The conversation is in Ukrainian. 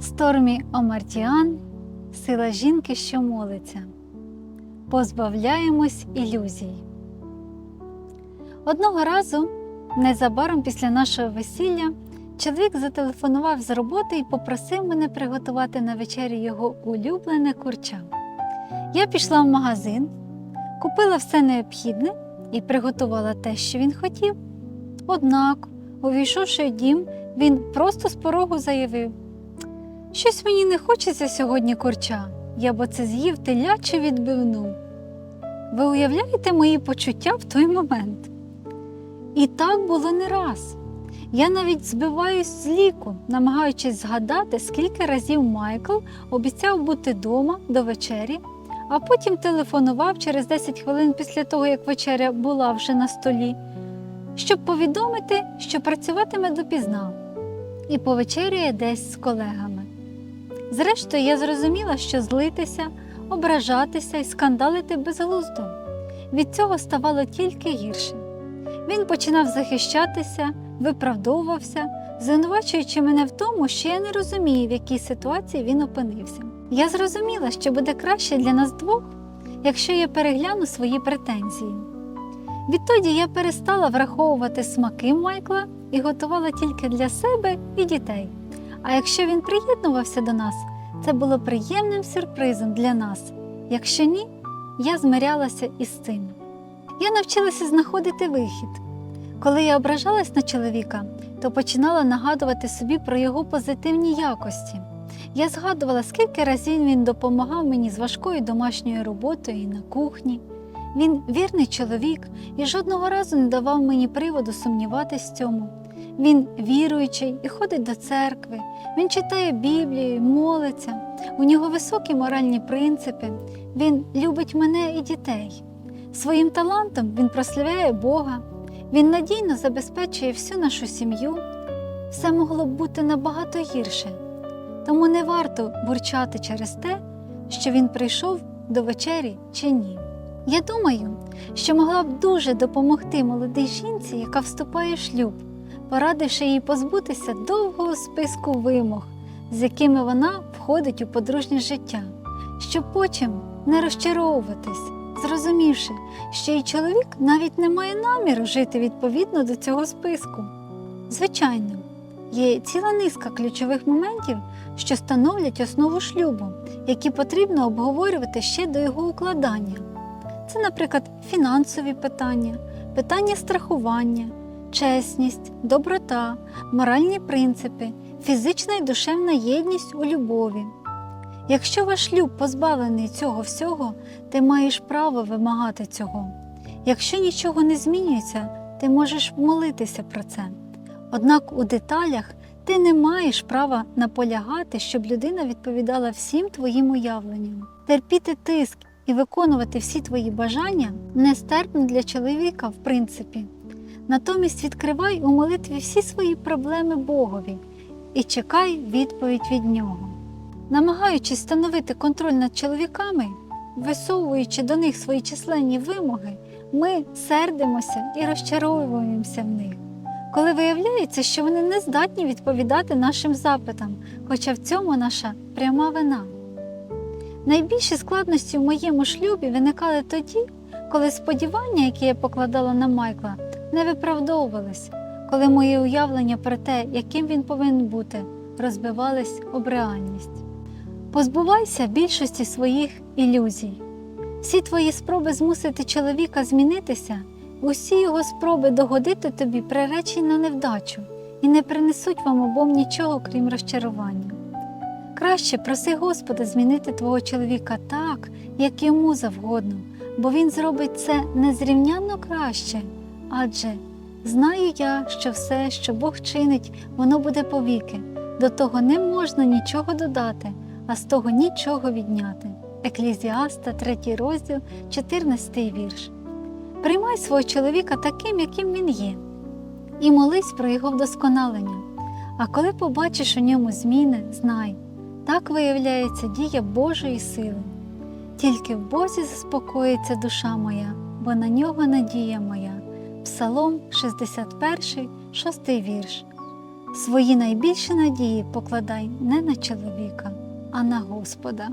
Стормі Омартіан, сила жінки, що молиться. Позбавляємось ілюзій. Одного разу, незабаром після нашого весілля, чоловік зателефонував з роботи і попросив мене приготувати на вечерю його улюблене курча. Я пішла в магазин, купила все необхідне і приготувала те, що він хотів. Однак, увійшовши в дім, він просто з порогу заявив: Щось мені не хочеться сьогодні курча, я б оце з'їв теляче відбивну. Ви уявляєте мої почуття в той момент? І так було не раз. Я навіть збиваюсь з ліку, намагаючись згадати, скільки разів Майкл обіцяв бути вдома до вечері, а потім телефонував через 10 хвилин після того, як вечеря була вже на столі, щоб повідомити, що працюватиме допізна і повечеряє десь з колегами. Зрештою, я зрозуміла, що злитися, ображатися і скандалити безглуздо. Від цього ставало тільки гірше. Він починав захищатися, виправдовувався, звинувачуючи мене в тому, що я не розумію, в якій ситуації він опинився. Я зрозуміла, що буде краще для нас двох, якщо я перегляну свої претензії. Відтоді я перестала враховувати смаки Майкла і готувала тільки для себе і дітей. А якщо він приєднувався до нас, це було приємним сюрпризом для нас. Якщо ні, я змирялася із цим. Я навчилася знаходити вихід. Коли я ображалась на чоловіка, то починала нагадувати собі про його позитивні якості. Я згадувала, скільки разів він допомагав мені з важкою домашньою роботою і на кухні. Він вірний чоловік і жодного разу не давав мені приводу сумніватись в цьому. Він віруючий і ходить до церкви, він читає Біблію, молиться, у нього високі моральні принципи, він любить мене і дітей. Своїм талантом він прославляє Бога, він надійно забезпечує всю нашу сім'ю. Все могло б бути набагато гірше, тому не варто бурчати через те, що він прийшов до вечері чи ні. Я думаю, що могла б дуже допомогти молодій жінці, яка вступає в шлюб, порадивши їй позбутися довгого списку вимог, з якими вона входить у подружнє життя, щоб потім не розчаровуватись, зрозумівши, що і чоловік навіть не має наміру жити відповідно до цього списку. Звичайно, є ціла низка ключових моментів, що становлять основу шлюбу, які потрібно обговорювати ще до його укладання. Це, наприклад, фінансові питання, питання страхування, чесність, доброта, моральні принципи, фізична і душевна єдність у любові. Якщо ваш шлюб позбавлений цього всього, ти маєш право вимагати цього. Якщо нічого не змінюється, ти можеш молитися про це. Однак у деталях ти не маєш права наполягати, щоб людина відповідала всім твоїм уявленням. Терпіти тиск і виконувати всі твої бажання нестерпно для чоловіка, в принципі. Натомість відкривай у молитві всі свої проблеми Богові і чекай відповідь від нього. Намагаючись встановити контроль над чоловіками, висовуючи до них свої численні вимоги, ми сердимося і розчаровуємося в них. Коли виявляється, що вони не здатні відповідати нашим запитам, хоча в цьому наша пряма вина. Найбільші складності в моєму шлюбі виникали тоді, коли сподівання, які я покладала на Майкла, не виправдовувались, коли мої уявлення про те, яким він повинен бути, розбивались об реальність. Позбувайся більшості своїх ілюзій. Всі твої спроби змусити чоловіка змінитися, усі його спроби догодити тобі приречені на невдачу і не принесуть вам обом нічого, крім розчарування. Краще проси Господа змінити твого чоловіка так, як йому завгодно, бо він зробить це незрівнянно краще. Адже знаю я, що все, що Бог чинить, воно буде повіки. До того не можна нічого додати, а з того нічого відняти. Еклізіаста, 3 розділ, 14 вірш. Приймай свого чоловіка таким, яким він є, і молись про його вдосконалення. А коли побачиш у ньому зміни, знай, так виявляється дія Божої сили. Тільки в Бозі заспокоїться душа моя, бо на нього надія моя. Псалом 61, 6 вірш. Свої найбільші надії покладай не на чоловіка, а на Господа.